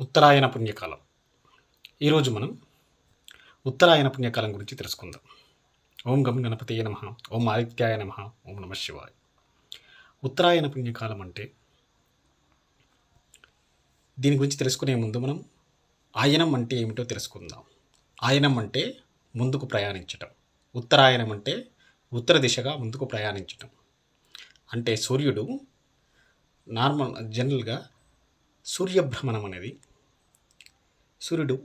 ఉత్తరాయణ పుణ్యకాలం. ఈరోజు మనం ఉత్తరాయణ పుణ్యకాలం గురించి తెలుసుకుందాం. ఓం గం గణపతియ నమ. ఓం ఆదిత్యాయ నమ. ఓం నమ శివాయ. ఉత్తరాయణ పుణ్యకాలం అంటే దీని గురించి తెలుసుకునే ముందు మనం ఆయనం అంటే ఏమిటో తెలుసుకుందాం. ఆయనం అంటే ముందుకు ప్రయాణించటం. ఉత్తరాయణం అంటే ఉత్తర దిశగా ముందుకు ప్రయాణించటం. అంటే సూర్యుడు నార్మల్ జనరల్గా సూర్యభ్రమణం అనేది సూర్యుడు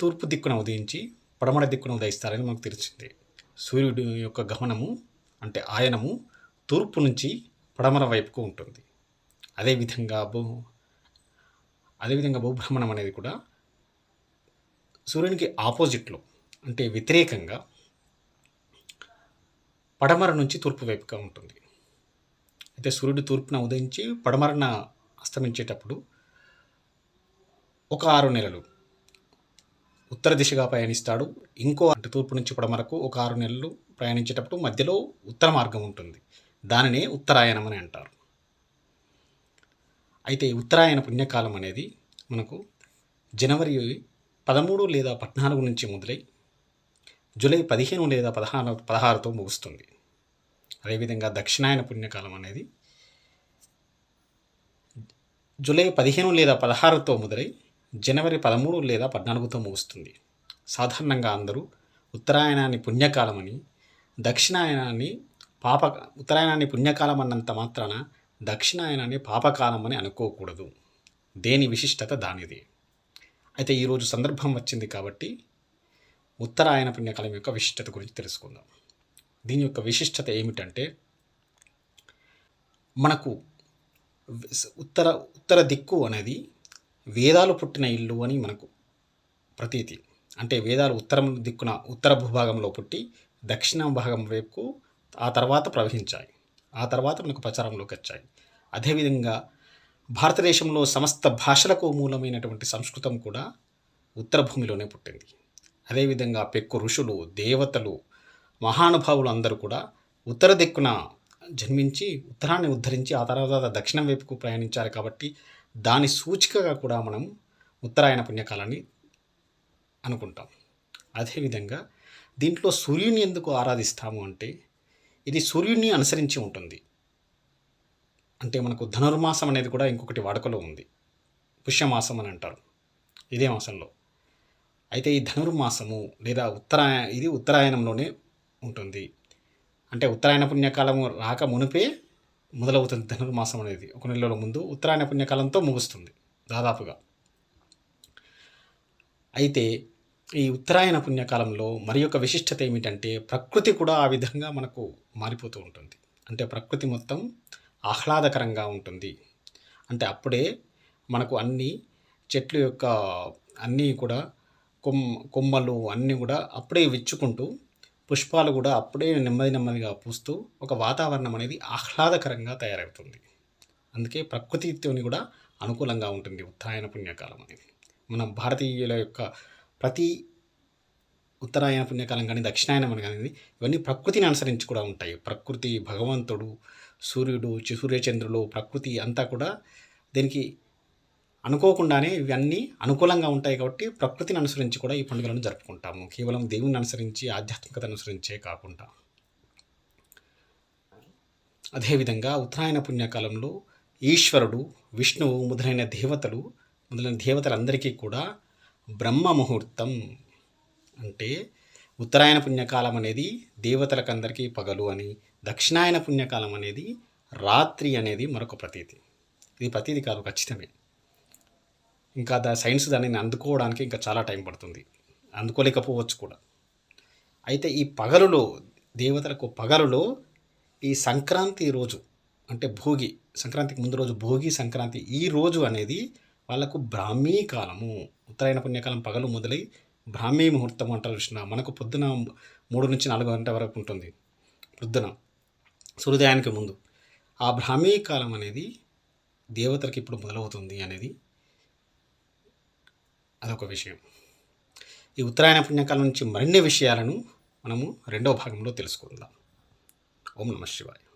తూర్పు దిక్కున ఉదయించి పడమర దిక్కున ఉదయిస్తారని మనకు తెలిసింది. సూర్యుడు యొక్క గమనము అంటే ఆయనము తూర్పు నుంచి పడమర వైపుకు ఉంటుంది. అదేవిధంగా భూ అదేవిధంగా భూభ్రమణం అనేది కూడా సూర్యునికి ఆపోజిట్లో అంటే వ్యతిరేకంగా పడమర నుంచి తూర్పు వైపుగా ఉంటుంది. అయితే సూర్యుడు తూర్పున ఉదయించి పడమరన అస్తమించేటప్పుడు ఒక ఆరు నెలలు ఉత్తర దిశగా ప్రయాణిస్తాడు. ఇంకో అంటే తూర్పు నుంచి పడమరకు ఒక ఆరు నెలలు ప్రయాణించేటప్పుడు మధ్యలో ఉత్తర మార్గం ఉంటుంది. దానినే ఉత్తరాయణం అని అంటారు. అయితే ఉత్తరాయణ పుణ్యకాలం అనేది మనకు జనవరి పదమూడు లేదా పద్నాలుగు నుంచి మొదలై జూలై పదిహేను లేదా పదహారు పదహారుతో ముగుస్తుంది. అదేవిధంగా దక్షిణాయన పుణ్యకాలం అనేది జూలై పదిహేను లేదా పదహారుతో మొదలై జనవరి పదమూడు లేదా పద్నాలుగుతో ముగుస్తుంది. సాధారణంగా అందరూ ఉత్తరాయణాన్ని పుణ్యకాలమని దక్షిణాయనాన్ని పాప ఉత్తరాయణాన్ని పుణ్యకాలం అన్నంత మాత్రాన దక్షిణాయనాన్ని పాపకాలం అని అనుకోకూడదు. దేని విశిష్టత దానిది. అయితే ఈరోజు సందర్భం వచ్చింది కాబట్టి ఉత్తరాయణ పుణ్యకాలం యొక్క విశిష్టత గురించి తెలుసుకుందాం. దీని యొక్క విశిష్టత ఏమిటంటే మనకు ఉత్తర ఉత్తర దిక్కు అనేది వేదాలు పుట్టిన ఇల్లు అని మనకు ప్రతీతి. అంటే వేదాలు ఉత్తరం దిక్కున ఉత్తర భూభాగంలో పుట్టి దక్షిణ భాగం వైపు ఆ తర్వాత ప్రవహించాయి. ఆ తర్వాత మనకు ప్రచారంలోకి వచ్చాయి. అదేవిధంగా భారతదేశంలో సమస్త భాషలకు మూలమైనటువంటి సంస్కృతం కూడా ఉత్తర భూమిలోనే పుట్టింది. అదేవిధంగా పెక్కు ఋషులు దేవతలు మహానుభావులు అందరూ కూడా ఉత్తర దిక్కున జన్మించి ఉత్తరాన్ని ఉద్ధరించి ఆ తర్వాత దక్షిణం వైపుకు ప్రయాణించారు కాబట్టి దాని సూచికగా కూడా మనం ఉత్తరాయణ పుణ్యకాలాన్ని అనుకుంటాం. అదేవిధంగా దీంట్లో సూర్యుని ఎందుకు ఆరాధిస్తాము అంటే ఇది సూర్యుని అనుసరించి ఉంటుంది. అంటే మనకు ధనుర్మాసం అనేది కూడా ఇంకొకటి వాడుకలో ఉంది. పుష్యమాసం అని అంటారు. ఇదే మాసంలో. అయితే ఈ ధనుర్మాసము లేదా ఉత్తరాయ ఇది ఉత్తరాయణంలోనే ఉంటుంది. అంటే ఉత్తరాయణ పుణ్యకాలము రాక మునిపే మొదలవుతుంది ధనుర్మాసం అనేది. ఒక నెలలో ముందు ఉత్తరాయణ పుణ్యకాలంతో ముగుస్తుంది దాదాపుగా. అయితే ఈ ఉత్తరాయణ పుణ్యకాలంలో మరి యొక్క విశిష్టత ఏమిటంటే ప్రకృతి కూడా ఆ విధంగా మనకు మారిపోతూ ఉంటుంది. అంటే ప్రకృతి మొత్తం ఆహ్లాదకరంగా ఉంటుంది. అంటే అప్పుడే మనకు అన్ని చెట్లు యొక్క అన్నీ కూడా కొమ్ కొమ్మలు అన్నీ కూడా అప్పుడే విచ్చుకుంటూ పుష్పాలు కూడా అప్పుడే నెమ్మది నెమ్మదిగా పూస్తూ ఒక వాతావరణం అనేది ఆహ్లాదకరంగా తయారవుతుంది. అందుకే ప్రకృతితోని కూడా అనుకూలంగా ఉంటుంది ఉత్తరాయణ పుణ్యకాలం అనేది. మన భారతీయుల యొక్క ప్రతి ఉత్తరాయణ పుణ్యకాలం కానీ దక్షిణాయనం అని కానీ ఇవన్నీ ప్రకృతిని అనుసరించి కూడా ఉంటాయి. ప్రకృతి భగవంతుడు సూర్యుడు సూర్యచంద్రులు ప్రకృతి అంతా కూడా దీనికి అనుకోకుండానే ఇవన్నీ అనుకూలంగా ఉంటాయి కాబట్టి ప్రకృతిని అనుసరించి కూడా ఈ పండుగలను జరుపుకుంటాము. కేవలం దేవుని అనుసరించి ఆధ్యాత్మికత అనుసరించే కాకుండా. అదేవిధంగా ఉత్తరాయణ పుణ్యకాలంలో ఈశ్వరుడు విష్ణువు మొదలైన దేవతలు మొదలైన దేవతలందరికీ కూడా బ్రహ్మ ముహూర్తం. అంటే ఉత్తరాయణ పుణ్యకాలం అనేది దేవతలకందరికీ పగలు అని దక్షిణాయన పుణ్యకాలం అనేది రాత్రి అనేది మరొక ప్రతీతి. ఇది ప్రతీతి కాదు ఖచ్చితమే. ఇంకా దా సైన్స్ దానిని అందుకోవడానికి ఇంకా చాలా టైం పడుతుంది. అందుకోలేకపోవచ్చు కూడా. అయితే ఈ పగలులో దేవతలకు పగలులో ఈ సంక్రాంతి రోజు అంటే భోగి సంక్రాంతికి ముందు రోజు భోగి సంక్రాంతి ఈ రోజు అనేది వాళ్ళకు బ్రాహ్మీ కాలము. ఉత్తరాయణ పుణ్యకాలం పగలు మొదలై బ్రాహ్మీ ముహూర్తం అంటారు కృష్ణ. మనకు పొద్దున మూడు నుంచి నాలుగు గంటల వరకు ఉంటుంది. పొద్దున సూర్యోదయానికి ముందు. ఆ బ్రాహ్మీ కాలం అనేది దేవతలకు ఇప్పుడు మొదలవుతుంది అనేది అదొక విషయం. ఈ ఉత్తరాయణ పుణ్యకాలం నుంచి మరిన్ని విషయాలను మనము రెండవ భాగంలో తెలుసుకుందాం. ఓం నమ శివాయ.